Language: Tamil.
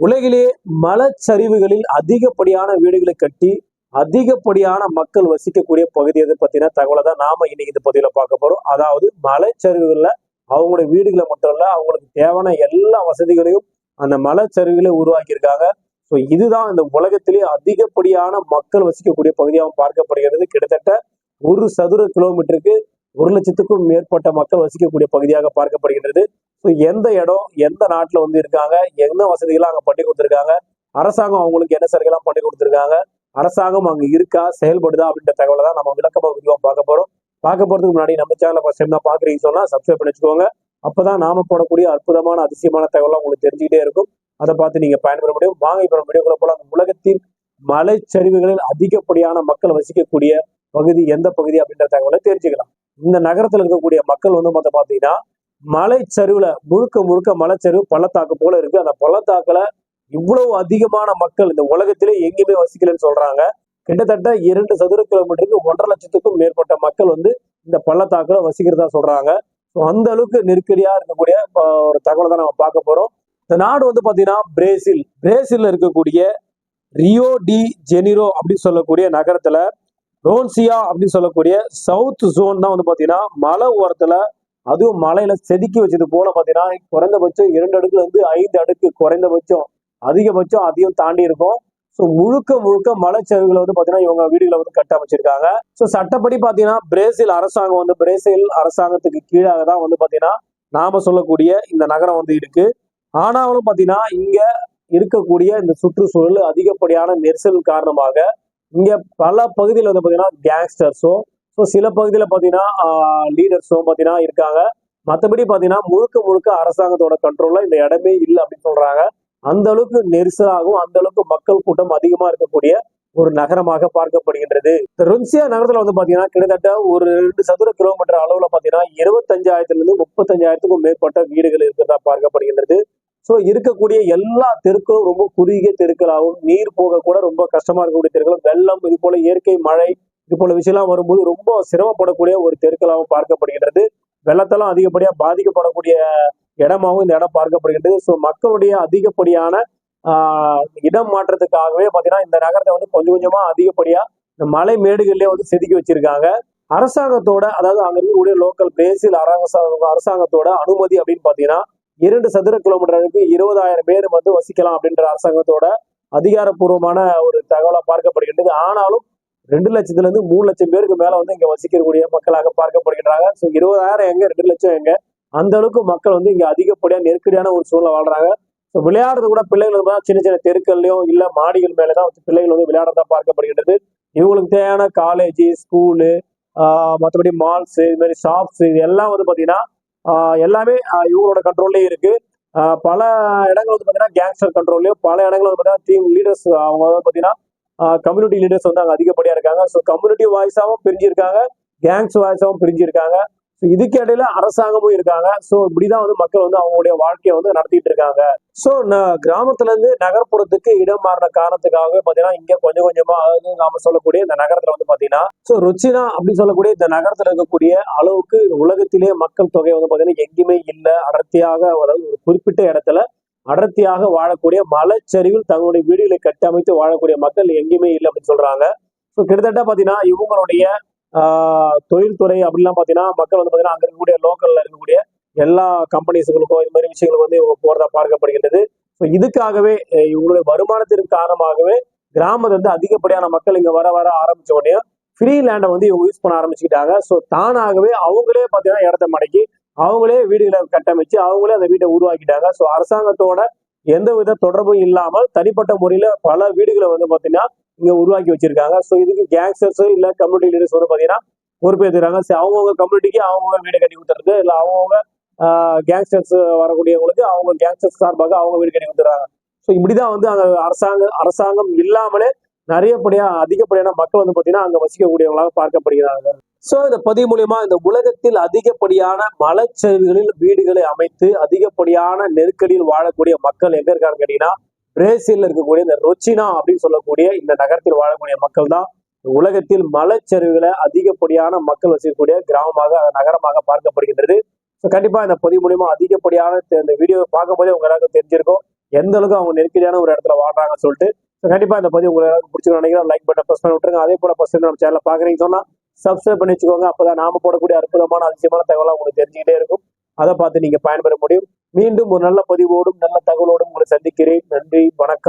உலகிலே மலச்சரிவுகளில் அதிகப்படியான வீடுகளை கட்டி அதிகப்படியான மக்கள் வசிக்கக்கூடிய பகுதி எது பத்தின தகவலை தான் நாம இன்னைக்கு இந்த பகுதியில பார்க்க போறோம். அதாவது மலைச்சரிவுகள்ல அவங்களுடைய வீடுகளை மட்டும் இல்ல அவங்களுக்கு தேவையான எல்லா வசதிகளையும் அந்த மலைச்சரிவுகளை உருவாக்கியிருக்காங்க. ஸோ இதுதான் இந்த உலகத்திலேயே அதிகப்படியான மக்கள் வசிக்கக்கூடிய பகுதியாகவும் பார்க்கப்படுகிறது. கிட்டத்தட்ட ஒரு சதுர கிலோமீட்டருக்கு ஒரு லட்சத்துக்கும் மேற்பட்ட மக்கள் வசிக்கக்கூடிய பகுதியாக பார்க்கப்படுகின்றது. ஸோ எந்த இடம் எந்த நாட்டில் வந்து இருக்காங்க என்ன வசதிகள்லாம் அங்கே பண்ணி கொடுத்துருக்காங்க அரசாங்கம் அவங்களுக்கு என்ன சலுகைலாம் பண்ணி கொடுத்துருக்காங்க அரசாங்கம் அங்கே இருக்கா செயல்படுதா அப்படின்ற தகவலை தான் நம்ம விளக்கமாக விரிவாக பார்க்க போகிறோம் பார்க்க போகிறதுக்கு முன்னாடி நம்ம சேனலை ஃபஸ்ட் டைம் தான் பார்க்குறீங்க சொன்னால் சப்ஸ்கிரைப் பண்ணி வச்சுக்கோங்க. அப்பதான் நாம போடக்கூடிய அற்புதமான அதிசயமான தகவலாம் உங்களுக்கு தெரிஞ்சுக்கிட்டே இருக்கும். அதை பார்த்து நீங்கள் பயன்பெற முடியும். வாங்க இப்போ நம்ம வீடியோக்குள்ள போல அந்த உலகத்தின் மலைச்சரிவுகளில் அதிகப்படியான மக்கள் வசிக்கக்கூடிய பகுதி எந்த பகுதி அப்படின்ற தகவலை தெரிஞ்சுக்கலாம். இந்த நகரத்துல இருக்கக்கூடிய மக்கள் வந்து மொத்தம் பார்த்தீங்கன்னா மலைச்சரிவுல முழுக்க முழுக்க மலைச்சரிவு பள்ளத்தாக்கு போல இருக்கு. அந்த பள்ளத்தாக்குல இவ்வளவு அதிகமான மக்கள் இந்த உலகத்திலே எங்கேயுமே வசிக்கலன்னு சொல்றாங்க. கிட்டத்தட்ட இரண்டு சதுர கிலோமீட்டருக்கு ஒன்றரை லட்சத்துக்கும் மேற்பட்ட மக்கள் வந்து இந்த பள்ளத்தாக்குல வசிக்கிறதா சொல்றாங்க. ஸோ அந்த அளவுக்கு நெருக்கடியா இருக்கக்கூடிய ஒரு தகவலை தான் நம்ம பார்க்க போறோம். இந்த நாடு வந்து பாத்தீங்கன்னா பிரேசில். பிரேசில்ல இருக்கக்கூடிய ரியோ டி ஜெனிரோ அப்படின்னு சொல்லக்கூடிய நகரத்துல ரோன்சியா அப்படின்னு சொல்லக்கூடிய சவுத் ஜோன் தான் வந்து பாத்தீங்கன்னா மலை ஓரத்துல அதுவும் மலையில செதுக்கி வச்சது போல பாத்தீங்கன்னா குறைந்தபட்சம் இரண்டு அடுக்குல இருந்து ஐந்து அடுக்கு குறைந்தபட்சம் அதிகபட்சம் அதையும் தாண்டி இருக்கும். ஸோ முழுக்க முழுக்க மலைச்சரிவுகளை வந்து பாத்தீங்கன்னா இவங்க வீடுகளை வந்து கட்டமைச்சிருக்காங்க ஸோ சட்டப்படி பாத்தீங்கன்னா பிரேசில் அரசாங்கம் வந்து பிரேசில் அரசாங்கத்துக்கு கீழாக தான் வந்து பாத்தீங்கன்னா நாம சொல்லக்கூடிய இந்த நகரம் வந்து இருக்கு. ஆனாலும் பாத்தீங்கன்னா இங்க இருக்கக்கூடிய இந்த சுற்றுச்சூழல் அதிகப்படியான நெரிசல் காரணமாக இங்க பல பகுதியில் வந்து பாத்தீங்கன்னா கேங்ஸ்டர்ஸும் ஸோ சில பகுதியில் பார்த்தீங்கன்னா லீடர்ஸும் பார்த்தீங்கன்னா இருக்காங்க. மற்றபடி பார்த்தீங்கன்னா முழுக்க முழுக்க அரசாங்கத்தோட கண்ட்ரோலில் இந்த இடமே இல்லை அப்படின்னு சொல்கிறாங்க அந்த அளவுக்கு நெரிசலாகவும் அந்த அளவுக்கு மக்கள் கூட்டம் அதிகமாக இருக்கக்கூடிய ஒரு நகரமாக பார்க்கப்படுகின்றது. இந்த ருன்சியா நகரத்துல வந்து பாத்தீங்கன்னா கிட்டத்தட்ட ஒரு ரெண்டு சதுர கிலோமீட்டர் அளவுல பாத்தீங்கன்னா இருபத்தஞ்சாயிரத்துல இருந்து முப்பத்தஞ்சாயிரத்துக்கும் மேற்பட்ட வீடுகள் இருக்கிறதா பார்க்கப்படுகின்றது. ஸோ இருக்கக்கூடிய எல்லா தெருக்களும் ரொம்ப குறுகிய தெருக்களாகவும் நீர் போக கூட ரொம்ப கஷ்டமா இருக்கக்கூடிய தெருக்களும் வெள்ளம் இது போல இயற்கை மழை இது போல விஷயம்லாம் வரும்போது ரொம்ப சிரமப்படக்கூடிய ஒரு தெருக்களாகவும் பார்க்கப்படுகின்றது. வெள்ளத்தெல்லாம் அதிகப்படியா பாதிக்கப்படக்கூடிய இடமாகவும் இந்த இடம் பார்க்கப்படுகின்றது. ஸோ மக்களுடைய அதிகப்படியான இடம் மாற்றத்துக்காகவே பார்த்தீங்கன்னா இந்த நகரத்தை வந்து கொஞ்சம் கொஞ்சமா அதிகப்படியா இந்த மலை மேடுகள்லயே வந்து செதுக்கி வச்சிருக்காங்க. அரசாங்கத்தோட அதாவது அங்க இருக்கக்கூடிய லோக்கல் பிரேசில் அரசாங்க அரசாங்கத்தோட அனுமதி அப்படின்னு பார்த்தீங்கன்னா இரண்டு சதுர கிலோமீட்டருக்கு இருபதாயிரம் பேர் வந்து வசிக்கலாம் அப்படின்ற அரசாங்கத்தோட அதிகாரப்பூர்வமான ஒரு தகவலாக பார்க்கப்படுகின்றது. ஆனாலும் ரெண்டு லட்சத்துல இருந்து மூணு லட்சம் பேருக்கு மேல வந்து இங்க வசிக்கக்கூடிய மக்களாக பார்க்கப்படுகின்றாங்க. ஸோ இருபதாயிரம் எங்க? ரெண்டு லட்சம் எங்க? அந்த அளவுக்கு மக்கள் வந்து இங்க அதிகப்படியா நெருக்கடியான ஒரு சூழ்நிலை வாழ்றாங்க. ஸோ விளையாடுறது கூட பிள்ளைகள் தான் சின்ன சின்ன தெருக்கள்லயும் இல்ல மாடிகள் மேலதான் வந்து பிள்ளைகள் வந்து விளையாடுறதா பார்க்கப்படுகின்றது. இவங்களுக்கு தேவையான காலேஜ் ஸ்கூலு மற்றபடி மால்ஸ் இது மாதிரி ஷாப்ஸ் இது எல்லாம் வந்து பாத்தீங்கன்னா எல்லாமே இவங்களோட கண்ட்ரோல்லே இருக்கு. பல இடங்கள் வந்து பாத்தீங்கன்னா கேங்ஸ்டர் கண்ட்ரோல்லையும் பல இடங்கள் வந்து பாத்தீங்கன்னா டீம் லீடர்ஸ் அவங்க வந்து பாத்தீங்கன்னா கம்யூனிட்டி லீடர்ஸ் வந்து அங்க அதிகப்படியா இருக்காங்க. ஸோ கம்யூனிட்டி வாய்ஸாவும் பிரிஞ்சிருக்காங்க கேங்ஸ் வாய்ஸாவும் பிரிஞ்சிருக்காங்க. ஸோ இதுக்கு இடையில அரசாங்கமும் இருக்காங்க. ஸோ இப்படிதான் வந்து மக்கள் வந்து அவங்களுடைய வாழ்க்கையை வந்து நடத்திட்டு இருக்காங்க. ஸோ கிராமத்துல இருந்து நகர்ப்புறத்துக்கு இடம் மாறின காரணத்துக்காகவே பாத்தீங்கன்னா இங்க கொஞ்சம் கொஞ்சமா அதாவது நாம சொல்லக்கூடிய இந்த நகரத்துல வந்து பாத்தீங்கன்னா ஸோ ருச்சினா அப்படின்னு சொல்லக்கூடிய இந்த நகரத்துல இருக்கக்கூடிய அளவுக்கு உலகத்திலே மக்கள் தொகை வந்து பாத்தீங்கன்னா எங்கேயுமே இல்லை. அடர்த்தியாக அதாவது ஒரு குறிப்பிட்ட இடத்துல அடர்த்தியாக வாழக்கூடிய மலைச்சரிவில் தங்களுடைய வீடுகளை கட்டமைத்து வாழக்கூடிய மக்கள் எங்கேயுமே இல்லை அப்படின்னு சொல்றாங்க. ஸோ கிட்டத்தட்ட பாத்தீங்கன்னா இவங்களுடைய தொழில்துறை அப்படிலாம் பார்த்தீங்கன்னா மக்கள் வந்து பார்த்தீங்கன்னா அங்கே இருக்கக்கூடிய லோக்கல்ல இருக்கக்கூடிய எல்லா கம்பெனிஸுகளுக்கும் இது மாதிரி விஷயங்களுக்கு வந்து இவங்க போறதா பார்க்கப்படுகின்றது. ஸோ இதுக்காகவே இவங்களுடைய வருமானத்திற்கு காரணமாகவே கிராமத்துல இருந்து அதிகப்படியான மக்கள் இங்க வர வர ஆரம்பிச்ச உடனே ஃப்ரீ லேண்டை வந்து இவங்க யூஸ் பண்ண ஆரம்பிச்சுக்கிட்டாங்க. ஸோ தானாகவே அவங்களே பார்த்தீங்கன்னா இடத்த மடக்கி அவங்களே வீடுகளை கட்டமைச்சு அவங்களே அந்த வீட்டை உருவாக்கிட்டாங்க. ஸோ அரசாங்கத்தோட எந்த வித தொடர்பும் இல்லாமல் தனிப்பட்ட முறையில பல வீடுகளை வந்து பார்த்தீங்கன்னா இங்க உருவாக்கி வச்சிருக்காங்க. ஸோ இதுக்கு கேங்ஸ்டர்ஸோ இல்ல கம்யூனிட்டி லீடர்ஸ் வந்து பார்த்தீங்கன்னா பொறுப்பேற்றுறாங்க சரி அவங்கவுங்க கம்யூனிட்டிக்கு அவங்கவுங்க வீடு கட்டி கொடுத்துறது இல்லை அவங்கவுங்க கேங்ஸ்டர்ஸ் வரக்கூடியவங்களுக்கு அவங்க கேங்ஸ்டர்ஸ் சார்பாக அவங்க வீடு கட்டி கொடுத்துறாங்க. ஸோ இப்படிதான் வந்து அந்த அரசாங்க அரசாங்கம் இல்லாமலே நிறையப்படியா அதிகப்படியான மக்கள் வந்து பார்த்தீங்கன்னா அங்க வசிக்கக்கூடியவங்களாக பார்க்கப்படுகிறாங்க ஸோ இந்த பதிவு மூலியமா இந்த உலகத்தில் அதிகப்படியான மலைச்சரிவுகளில் வீடுகளை அமைத்து அதிகப்படியான நெருக்கடியில் வாழக்கூடிய மக்கள் எங்க இருக்கான்னு கேட்டீங்கன்னா பிரேசில் இருக்கக்கூடிய இந்த ரொச்சினா அப்படின்னு சொல்லக்கூடிய இந்த நகரத்தில் வாழக்கூடிய மக்கள் தான் உலகத்தில் மலைச்சரிவுகளை அதிகப்படியான மக்கள் வசிக்கக்கூடிய கிராமமாக நகரமாக பார்க்கப்படுகின்றது. ஸோ கண்டிப்பாக இந்த பொதி மூலியமா அதிகப்படியான இந்த வீடியோவை பார்க்கும்போதே உங்களுக்கு தெரிஞ்சிருக்கும் எந்த அளவுக்கு அவங்க நெருக்கடியான ஒரு இடத்துல வாழ்றாங்கன்னு சொல்லிட்டு. ஸோ கண்டிப்பாக இந்த பதிவு உங்களுக்கு பிடிச்சிக்கணும் நினைக்கிறோம் லைக் பட்டன் ப்ரெஸ் பண்ணி விட்டுருங்க. அதே போல் ஃபஸ்ட் நம்ம சேனலில் பார்க்குறீங்க சொன்னால் சப்ஸ்கிரைப் பண்ணி வச்சுக்கோங்க. அப்போ தான் நாம போடக்கூடிய அற்புதமான அதிசயமான தகவலாக உங்களுக்கு தெரிஞ்சுக்கிட்டே இருக்கும். அதை பார்த்து நீங்கள் பயன்பெற முடியும். மீண்டும் ஒரு நல்ல பதிவோடும் நல்ல தகவலோடும் உங்களை சந்திக்கிறேன். நன்றி வணக்கம்.